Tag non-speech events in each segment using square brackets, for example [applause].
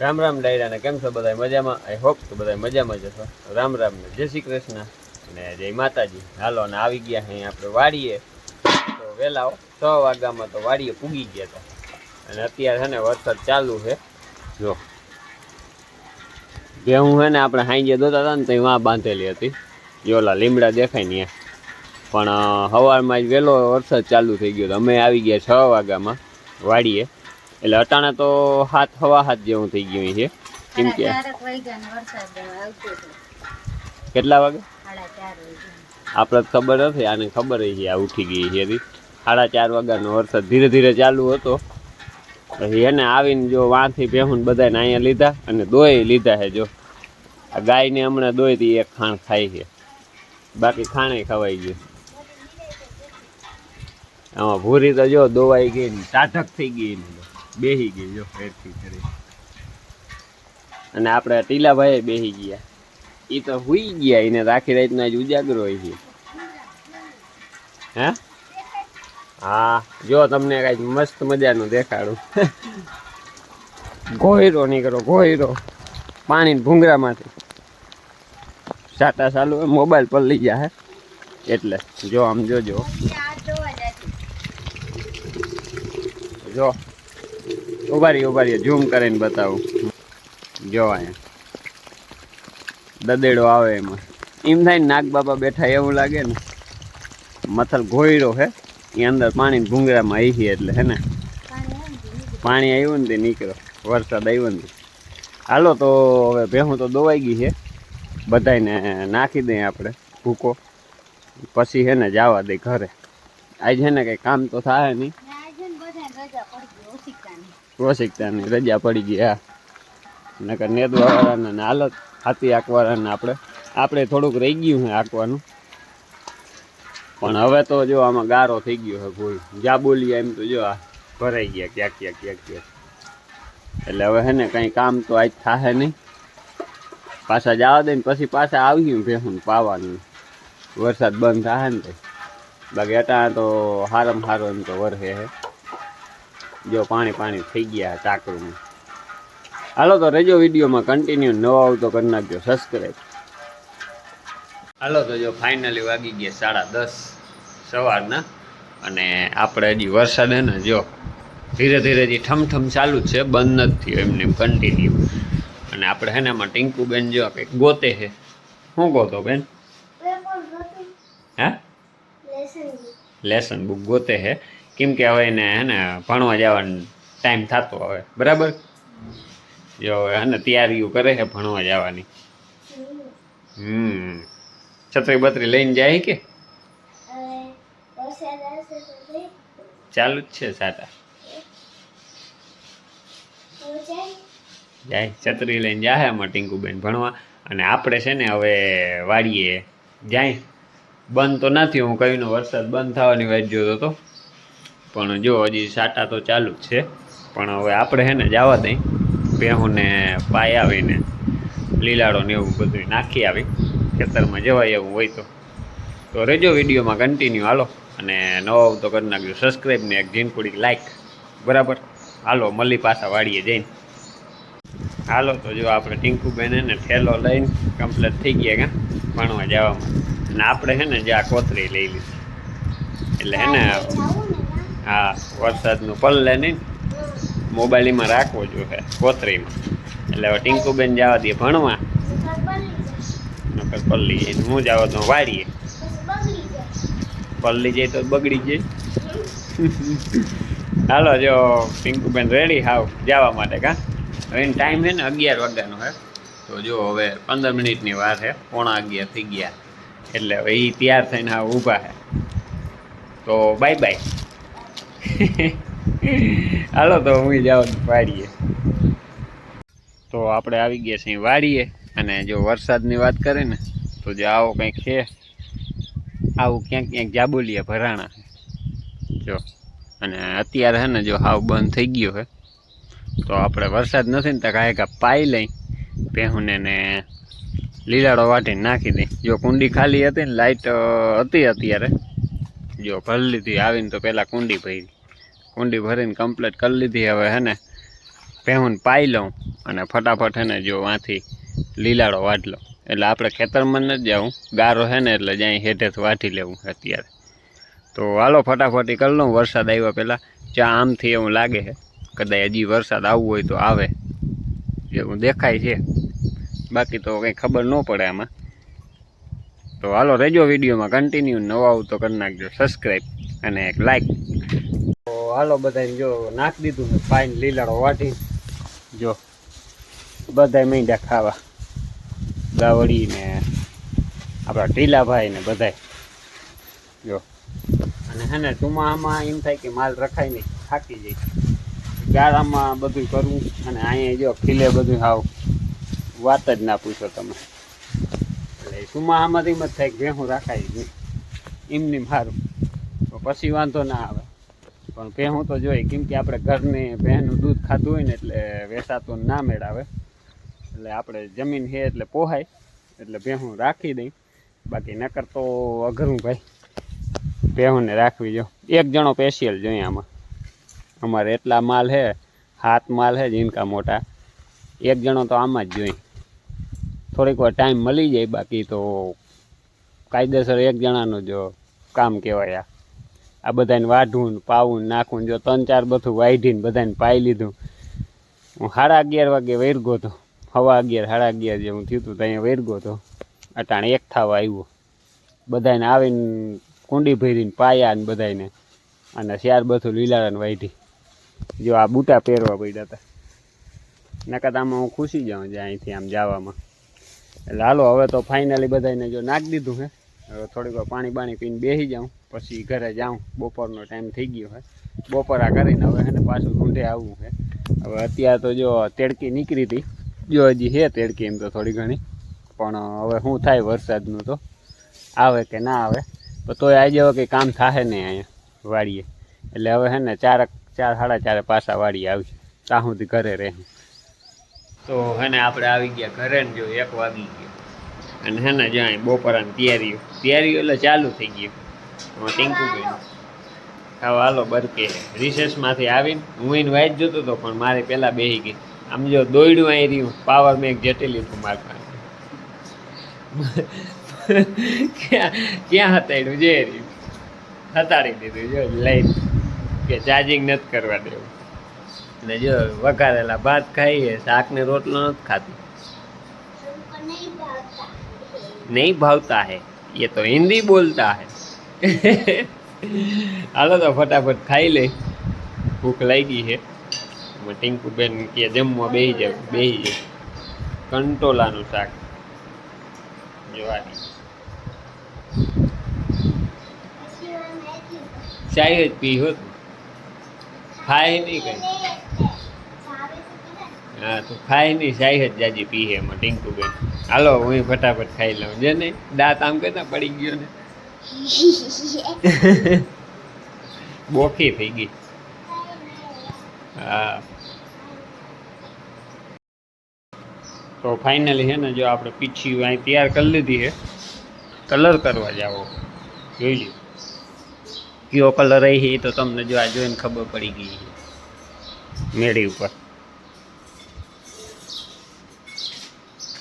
રામ રામ ડાયરાને કેમ છો બધા મજામાં? આઈ હોપ કે બધા મજામાં જ હશો. રામ રામ ને જય શ્રી કૃષ્ણ અને જય માતાજી. હાલો અને આવી ગયા અહીં આપણે વાડીએ. તો વહેલા છ વાગ્યામાં તો વાડીએ પૂગી ગયા હતા અને અત્યારે છે ને વરસાદ ચાલુ છે જો. જે હું છે ને આપણે હાંજે દોતા હતા ને તો વાં બાંધેલી હતી. જો ઓલા લીમડા દેખાય ને ત્યાં. પણ સવારમાં જ વહેલો વરસાદ ચાલુ થઈ ગયો તો અમે આવી ગયા છ વાગ્યામાં વાડીએ. એટલે અટાણે તો હાથ હવા હાથ જેવું થઈ ગયું છે કેમ કે? કેટલા વાગે? આપણે તો ખબર નથી આને ખબર છે આ ઉઠી ગઈ છે સાડા ચાર વાગ્યાનો વરસાદ ધીરે ધીરે ચાલુ હતો. પછી એને આવીને જો વાંથી ભેહું બધાને અહીંયા લીધા અને દોય લીધા છે જો. આ ગાયને હમણાં દોયથી એક ખાણ ખાય છે. બાકી ખાણે ખવાઈ ગયું. આમાં ભૂરી તો જો દોવાઈ ગઈ ને ટાઢક થઈ ગઈ ને બેહી ગઈ જો ફેરથી કરી. અને આપણે ટીલાભાઈ બેહી ગયા. એ તો હુઈ ગયા એને રાખી રાતના જ ઉજાગરો હોય છે. હે? હા જો તમને કંઈક મસ્ત મજાનું દેખાડું. ગોયરો નીકળો ગોયરો પાણી ભૂંગરામાંથી. સાટા ચાલુ મોબાઈલ પર લઈ જાય એટલે જો આમ જોજો. આ જો. ઉભારી ઉભારી ઝૂમ કરીને બતાવું. જો અહીંયા. દદેડો આવે એમાં. એમ થાય ને નાગ બાબા બેઠા એવું લાગે ને. મથલ ઘોયરો હે. એ અંદર પાણી ભૂંગરામાં આવી એટલે હે ને. પાણી આવ્યું ને તે નીકળો વરસાદ આવ્યો ને હાલો તો હવે ભેહું તો દોવાઈ ગઈ છે. બધાને નાખી દઈએ આપણે ભૂકો. પછી હે ને જવા દે ઘરે. આજે હે ને કંઈ કામ તો થાય નહીં આજે ને બધા રજા પડી ગઈ ઓશિકાની રજા પડી ગઈ, હા. નકર નેદવાવાળાને હાલત હાથી આંકવાળાને આપણે આપણે થોડુંક રહી ગયું છે આંકવાનું પણ હવે તો જો આમાં ગારો થઈ ગયો છે ભૂલ જ્યાં બોલીએ એમ તો જો આ ભરાઈ ગયા ક્યાંક ક્યાંક ક્યાંક ક્યાંક. એટલે હવે હે ને કંઈ કામ તો આજ થાહે નહીં. પાછા જવા દે ને પછી પાછા આવ્યું ભેહું પાવાનું. વરસાદ બંધ થાય ને તો. બાકી અટા તો હારમ હારો એમ તો વરસે હે. જો પાણી પાણી થઈ ગયા ચાકરું હાલો તો રેજો વિડીયોમાં કન્ટિન્યુ નવો આવતો કરી નાખજો. સબસ્ક્રાઈબ હાલો તો જો ફાઇનલી વાગી ગયા સાડા દસ સવારના. અને આપણે હજી વરસાદ હે ને જો ધીરે ધીરે જે ઠમઠમ ચાલુ છે. બંધ નથી એમને કન્ટિન્યુ અને આપણે હે ને એમાં ટિંકુબેન જો કંઈક ગોતે છે. શું ગોતો બેન? હે? લેસન બુક ગોતે છે. કેમ કે હવે એને હે ને ભણવા જવાનો ટાઈમ થતો હવે. બરાબર? જો હવે હે ને તૈયારીઓ કરે છે ભણવા જવાની. હમ. છત્રી બત્રી લઈને જાય કે? ચાલુ જ છે સાટા જાય. છત્રી લઈને જાય આમાં ટીંકુબેન ભણવા. અને આપણે છે ને હવે વાડીએ જાય. બંધ તો નથી, હું કહીનો વરસાદ બંધ થવાની વાત જોતો હતો પણ જો હજી સાટા તો ચાલુ જ છે. પણ હવે આપણે છે ને જવા દઈ. ભેહુંને પાય આવીને લીલાડો ને એવું બધું નાખી આવી. ખેતરમાં જવાય એવું હોય તો. તો રેજો વિડીયોમાં કન્ટિન્યુ હાલો. અને નવો તો કરી નાખજો. સબસ્ક્રાઈબ ને એક જીનકુડી લાઈક બરાબર? હાલો મળી પાછા વાળીએ જઈને. હાલો, તો જો આપણે ટીંકુબેન એને ઠેલો લઈને કમ્પ્લીટ થઈ ગયા કે? ભણવા જવામાં. અને આપણે છે ને જ્યાં કોથળી લઈ લીધી. એટલે હે ને હા વરસાદનું પલ્લે નહીં. મોબાઈલમાં રાખવો જોઈએ કોથરીમાં એટલે હવે ટીંકુબેન જવા દે ભણવા. નકર પલ્લી જઈને હું જવા તો વાળીએ. પલ્લી જાય તો બગડી જાય. હાલો, જો ટીંકુબેન રેડી હાવ, જવા માટે કા? હવે ટાઈમ છે ને અગિયાર વાગ્યાનો હે. તો જો હવે પંદર મિનિટની વાર છે પોણા અગિયાર થઈ ગયા. એટલે હવે એ તૈયાર થઈને હા ઊભા છે તો બાય બાય [laughs] હાલો તો હું જાઉં વાડીએ. તો આપણે આવી ગયા છીએ વાડીએ અને જો વરસાદની વાત કરીએ ને, તો જો આવો કંઈક છે, આવું ક્યાંક ક્યાંક જાબોલિયા ભરાણા જો, અને અત્યારે છે ને જો હાવ બંધ થઈ ગયો છે. તો આપણે વરસાદ નથી ને તો કાંઈ કાંઈ પાઈ લઈ, ભેહુંને ને લીલાડો વાટીને નાખી દઈ. જો કુંડી ખાલી હતી ને લાઇટ હતી અત્યારે. જો ભરી લીધી આવીને તો પહેલાં કુંડી ભરી. કુંડી ભરીને કમ્પ્લીટ કરી લીધી. હવે હે ને, ભેહુંને પાઈ લઉં અને ફટાફટ હે ને જો વાંથી લીલાડો લઉં એટલે આપણે ખેતરમાં નથી જવું. ગારો હે ને એટલે જ્યાં હેઠેથી વાટી લેવું અત્યારે. તો હાલો ફટાફટી કરી લઉં. વરસાદ આવ્યા પહેલાં જ્યાં આમથી એવું લાગે છે. કદાચ હજી વરસાદ આવવો હોય તો આવે. એવું દેખાય છે. બાકી તો કંઈ ખબર ન પડે આમાં. તો હાલો રેજો વિડીયોમાં કન્ટિન્યુ નવા આવું તો કરી નાખજો. સબસ્ક્રાઈબ અને એક લાઈક હાલો બધાને જો નાખ દીધું ને ફાઇન લીલાડો વાટી. જો બધાય મીંડા ખાવા. ગાવડી ને આપણા ટીલાભાઈ ને બધાય. જો. અને હે ને ચોમાસામાં એમ થાય કે માલ રખાય નહીં, થાકી જાય. ગાળામાં બધું કરવું અને અહીંયા જો ખીલે બધું હાવ. વાત જ ના પૂછો તમે. એટલે ચુમાહામાંથી એમ જ થાય કે હું રાખાય નહીં. એમની મારું તો પછી વાંધો ના આવે. પણ ભેહું તો જોઈએ કેમ કે આપણે ઘરની ભેંનું દૂધ ખાધું હોય ને એટલે વેસાતું ના મેળાવે. એટલે આપણે જમીન છે એટલે પોહાય, એટલે ભેહું રાખી દઈ. બાકી નકર તો અઘરું ભાઈ. ભેહુંને રાખવી જો. એક જણો સ્પેશિયલ જોઈએ આમાં. અમારે એટલા માલ છે, હાથ માલ છે જીનકા મોટા. એક જણો તો આમાં જ જોઈએ. થોડીક વાર ટાઈમ મળી જાય, બાકી તો કાયદેસર એક જણાનું જો કામ કહેવાય આ. આ બધાને વાઢવું પાવું નાખું જો ત્રણ ચાર બધું વાઢીને બધાને પાઈ લીધું. હું સાડા અગિયાર વાગે વેરગો હતો. હવા અગિયાર, સાડા અગિયાર જે હું થયું હતું ત્યાં વેરગો હતો. અટાણે એક થવા આવ્યો. બધાને આવીને કુંડી ભરીને પાયા ને બધાને અને શિયાર બધું લીલાડાને વાઢી. જો આ બૂટા પહેરવા પડ્યા હતા. નકર આમાં હું ખુશી જાઉં જે અહીંથી આમ જવામાં. એટલે હાલો, હવે તો ફાઇનલી બધાને જો નાખી દીધું હે. હવે થોડીક વાર પાણી બાણી પીને બેસી જાઉં. પછી ઘરે જાઉં. બપોરનો ટાઈમ થઈ ગયો હે. બપોરા કરીને હવે એને પાછું ઊંધે આવવું છે હવે અત્યારે તો જો તેડકી નીકળી હતી. જો હજી છે તેડકી એમ તો થોડી ઘણી. પણ હવે શું થાય વરસાદનું તો? આવે કે ના આવે? તો તોય આજે હવે કંઈ કામ થશે નહીં અહીંયા વાડીએ. એટલે હવે હે ને ચાર ચાર સાડા ચારે પાછા વાડીએ આવશે. ત્યાં સુધી ઘરે રહે તો હે ને આપણે આવી ગયા ઘરે ને જો એક વાગી ગયો. અને હે ને જ્યાં બપોરાની તૈયારીઓ. તૈયારીઓ એટલે ચાલુ થઈ ગયું ટીંકુબેન આવો હાલો બરકે. રિસેસમાંથી આવીને હું એને વાંચ જોતો હતો પણ મારે પહેલાં બેહી ગઈ. આમ જો દોડ્યું અહીં રહ્યું પાવર મેં જટેલી હતું મારા પાસે ક્યાં ક્યાં હતાડ્યું જે રહ્યું. હતાડી દીધું જો લઈ કે ચાર્જિંગ નથી કરવા દેવું. ને જો વઘારેલા ભાત ખાઈએ શાક ને રોટલો નથી ખાતું નહીં ભાવતા હે. એ તો હિન્દી બોલતા હે. [laughs] હાલો તો ફટાફટ ખાઈ લે. ભૂખ લાગી છે. ટીંકુ બેન કે જમવા બે જાય બે જાય કંટોલાનું શાક. જોવાની. ચાય જ પી હોત ખાય નહીં કઈ. હા, તો ખાય નહીં, ચાય જ જાજી પી છે એમાં ટીંકુ બેન હાલો, હું ફટાફટ ખાઈ લઉં. જે નહીં, દાંત આમ કહેતા પડી ગયો ને. બોખી થઈ ગઈ હા તો ફાઇનલી છે ને, જો આપણે પીછી અહીં તૈયાર કરી લીધી છે કલર કરવા જાવો જોઈ લ્યો. કયો કલર રહી તો તમને જો આ જોઈને ખબર પડી ગઈ મેળી ઉપર.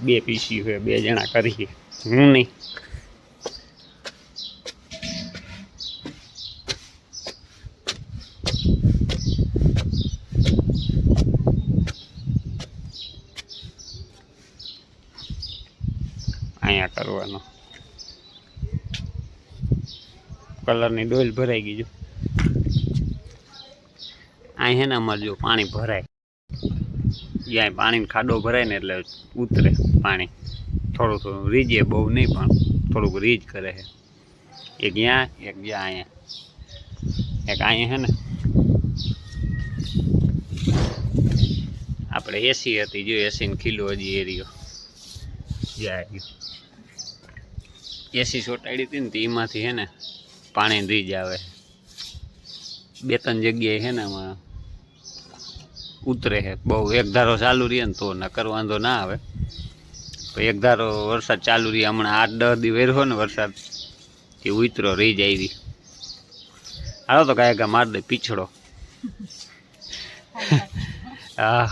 બે પીસી હોય બે જણા કરીએ હું નહીં અહીંયા કરવાનો કલરની ડોલ ભરાઈ ગઈ જો. અહીં હે ને અમારે જો પાણી ભરાય. જ્યાં પાણીનો ખાડો ભરાય ને એટલે ઉતરે પાણી. થોડું થોડું રીજે બહુ નહીં, પણ થોડુંક રીજ કરે છે એક ત્યાં એક જ્યાં અહીંયા. એક અહીંયા હે ને. આપણે એસી હતી જો એસીને ખીલો હજી એરિયો. જ્યાં એસી ચોટાડી હતી ને તો એમાંથી હે ને પાણી રીજ આવે બે ત્રણ જગ્યાએ છે ને આમાં ઉતરે છે બહુ એક ધારો ચાલુ રહીએ ને તો નકર વાંધો ના આવે. તો એક ધારો વરસાદ ચાલુ રહી હમણાં આઠ દસ દી વેરહો ને વરસાદ એ ઉતરો રહી જાય હાલો તો કાંઈ માર દે પીછડો. [laughs] હા.